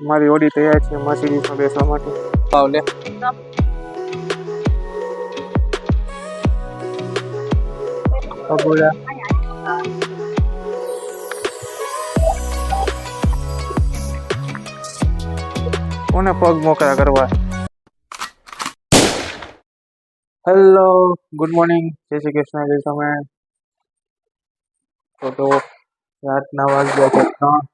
મારી ઓડી તૈયાર છે મર્સિડીઝમાં બેસવા માટે. પાવ લે. કોને પગ મોકળા કરવા? હેલો ગુડ મોર્નિંગ જય શ્રી કૃષ્ણ જય તમે તો રાતના વાગ્યા છે ત્રણ.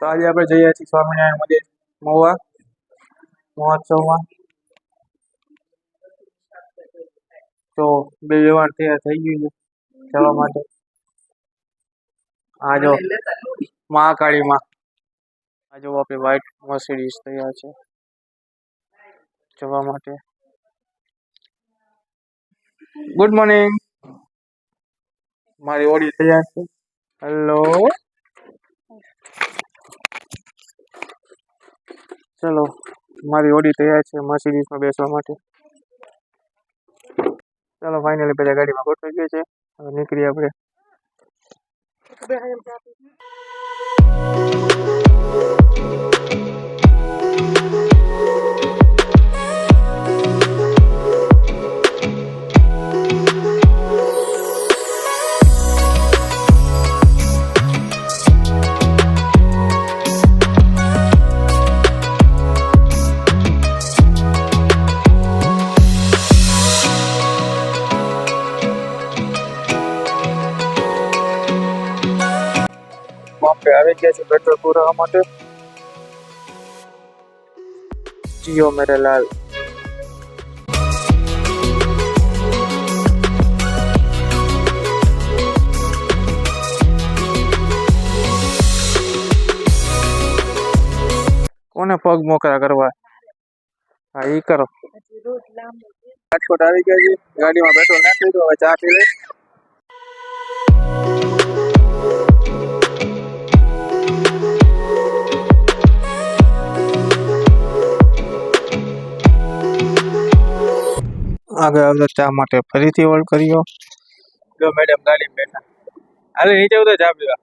તો આજે આપણે જઈએ છીએ સ્વામિનારાયણ મંદિર, મહુવા, મહોત્સવમાં. તો બે વ્યવહાર તૈયાર થઈ ગયું છે જવા માટે. આ જો મહાકાળીમાં, આ જો આપણી વ્હાઈટ મર્સિડીઝ તૈયાર છે જવા માટે. ગુડ મોર્નિંગ મારી ઓડી તૈયાર છે. હેલો ચલો, મારી ઓડી તૈયાર છે, મર્સિડીઝમાં બેસવા માટે. ચાલો ફાઇનલી બધા ગાડીમાં ગોઠવાઈ ગઈ છે. હવે નીકળીએ આપણે. આવી ગયા છે પેટ્રોલ પુરાવા માટે જીઓ મેરે લાલ કોને પગ મોકળા કરવા હા ઈ કરો રાજકોટ આવી ગયા છે ગાડીમાં પેટ્રોલ નાખી દીધું હવે ચા પી લઈ આગળ આવતા ચા માટે ફરીથી હોલ્ડ કર્યો જો મેડમ ગાડી બેઠા હાલે નીચે ઉતર ચા પીવા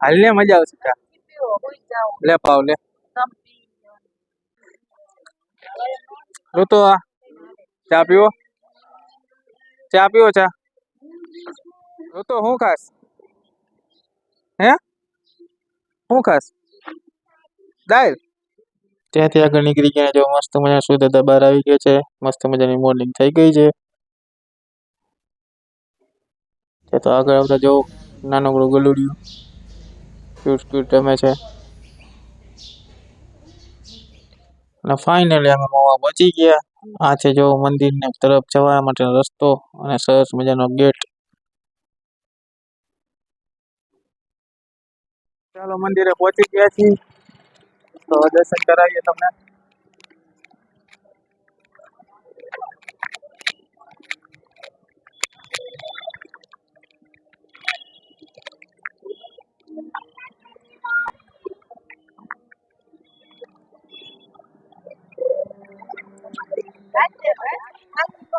હાલ ને મજા આવશે ચા લે પાવ લે ઋતુ આ ચા પીવો ચા પીવો ચા ઋતુ શું ખાસ હે શું ખાસ દાળ ત્યાંથી આગળ નીકળી ગયા જો મસ્ત મજા સુધા બહાર આવી ગયા છે. મસ્ત મજાની મોર્નિંગ થઈ ગઈ છે. ત્યાં તો આગળ આવતા જો નાનકડું ગલુડિયું ક્યુટ ક્યુટ રમે છે. અને ફાઇનલી અમે મોવા પહોંચી ગયા. આ છે જો મંદિરને તરફ જવા માટેનો રસ્તો અને સરસ મજાનો ગેટ ચાલો મંદિરે પહોંચી ગયા છીએ. તો દર્શન કરાવીએ તમને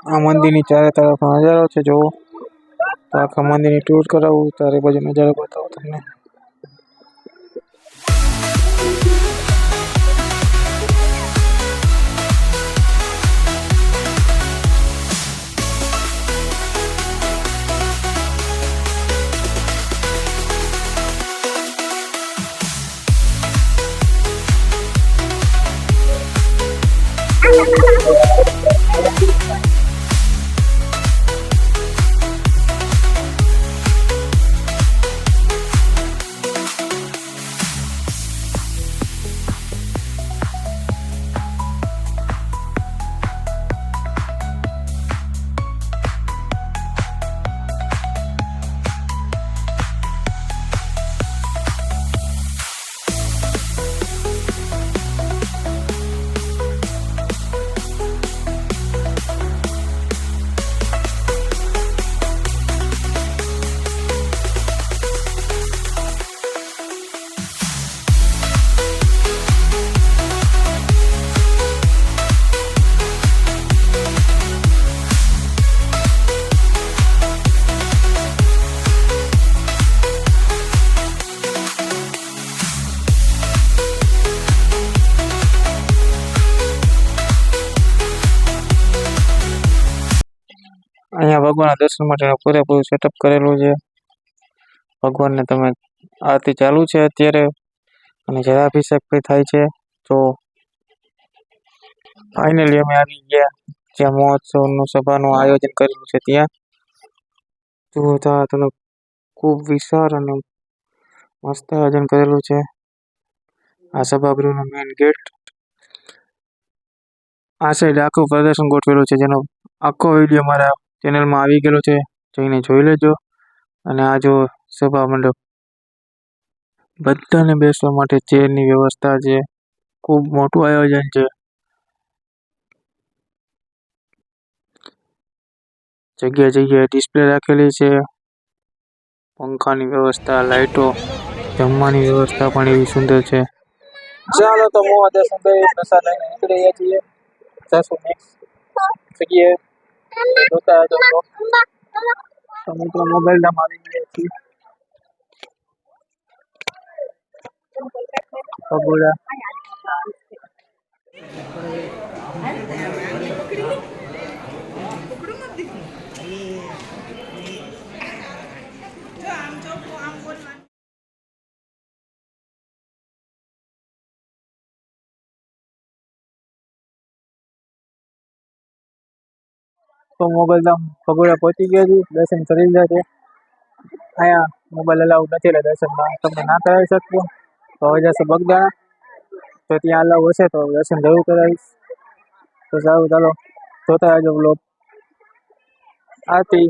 આ મંદિરની ચારે તરફ નજારો છે જોવો તો આખા મંદિરની ટૂર કરાવું તારે બાજુ નજારો બતાવો તમને. ભગવાનના દર્શન માટેનું પૂરેપૂરું સેટઅપ કરેલું છે. ભગવાનને તમે આરતી ચાલુ છે અત્યારે અને જળાભિષેક બી થાય છે. તો ફાઇનલી અમે આવી ગયા જ્યાં મહોત્સવનું સભાનું આયોજન કરેલું છે ત્યાં. જુઓ તો તમે ખૂબ વિશાળ અને મસ્ત આયોજન કરેલું છે. આ સભાગૃહનો મેઇન ગેટ આ સાઈડ આખું પ્રદર્શન ગોઠવેલું છે જેનો આખો વીડિયો મારા ચેનલમાં આવી ગયેલો છે, જઈને જોઈ લેજો. અને આ જો સભા મંડપ બધાને બેસવા માટે ચેરની વ્યવસ્થા છે ખૂબ મોટું આયોજન છે. જગ્યા જગ્યાએ ડિસ્પ્લે રાખેલી છે. પંખાની વ્યવસ્થા લાઇટો જમવાની વ્યવસ્થા પણ એવી સુંદર છે. ચાલો તો મોહ દર્શન પ્રસાદ લઈને નીકળી ગયા છીએ જગ્યાએ જોતા જો તમે તો મોબાઈલમાં આવી તો મોબાઈલધામ ભગોડા પહોંચી ગયા છીએ દર્શન કરી લીધા છે. અહીંયા મોબાઈલ અલાઉડ નથી એટલે દર્શનમાં તમને ના કરાવી શકું તો હવે જશે બગદાણા. તો ત્યાં અલાઉ હશે તો દર્શન જરૂર કરાવીશ. તો સારું, ચાલો. જોતા આવજો બ્લોગ આરતી.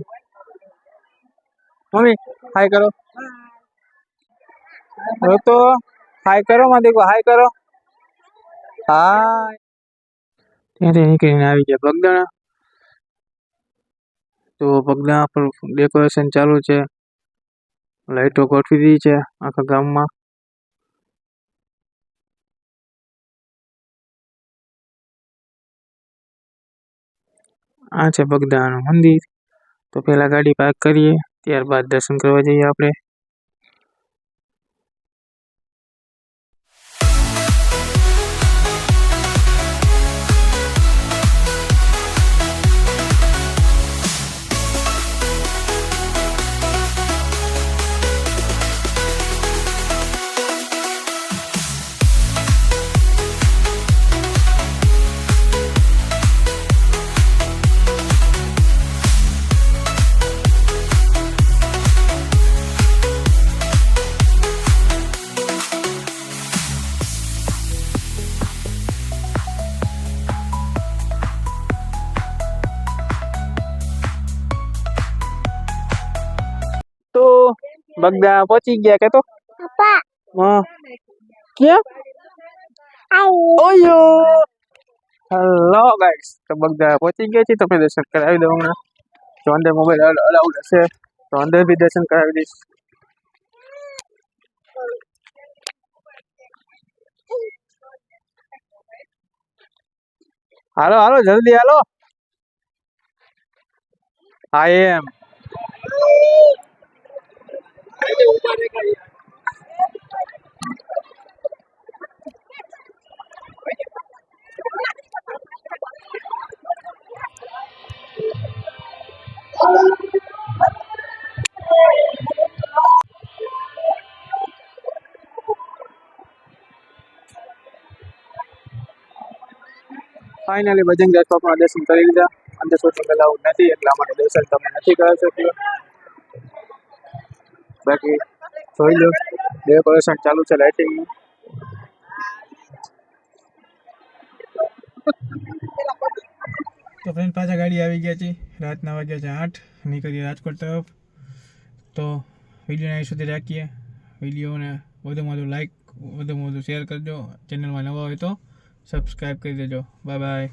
મમ્મી હાય કરો. હવે તો હાય કરો માં દેખો હાય કરો. હાય ત્યાંથી નીકળીને આવી ગયા બગદાણા. તો પગલા પર ડેકોરેશન ચાલુ છે. લાઈટો ગોઠવી દીધી છે આખા ગામમાં. આ છે બગદાણાનું મંદિર. તો પહેલાં ગાડી પાર્ક કરીએ, ત્યારબાદ દર્શન કરવા જઈએ આપણે. બગદા પહોંચી ગયા કે તો? હા. ક્યાં ઓયો. હેલો ગાઈસ તો બગદા પહોંચી ગયા છે તમે દર્શન કરાવી દઉં હમણાં. તો અંદર મોબાઈલ અલાઉડ હશે. તો અંદર બી દર્શન કરાવી દઈશ. હાલો હાલો જલ્દી હાલો. હા એમ ફાઇનલી બજરંગ દાસ બાપાના દર્શન કરી લીધા. અંદર સોશિયલ અલાઉડ નથી, એટલા માટે દર્શન તમે નથી કરી શક્યો. બાકી જોઈ લો ડેકોરેશન ચાલુ છે લાઇટિંગ તો ફ્રેન્ડ પાછા ગાડી આવી ગયા છે. રાતના વાગ્યા છે આઠ, નીકળીએ રાજકોટ તરફ. તો વિડીયોને અહીં સુધી રાખીએ. વિડીયોને વધુમાં વધુ લાઇક વધુમાં વધુ શેર કરજો. ચેનલમાં નવા હોય તો સબસ્ક્રાઈબ કરી દેજો. Bye bye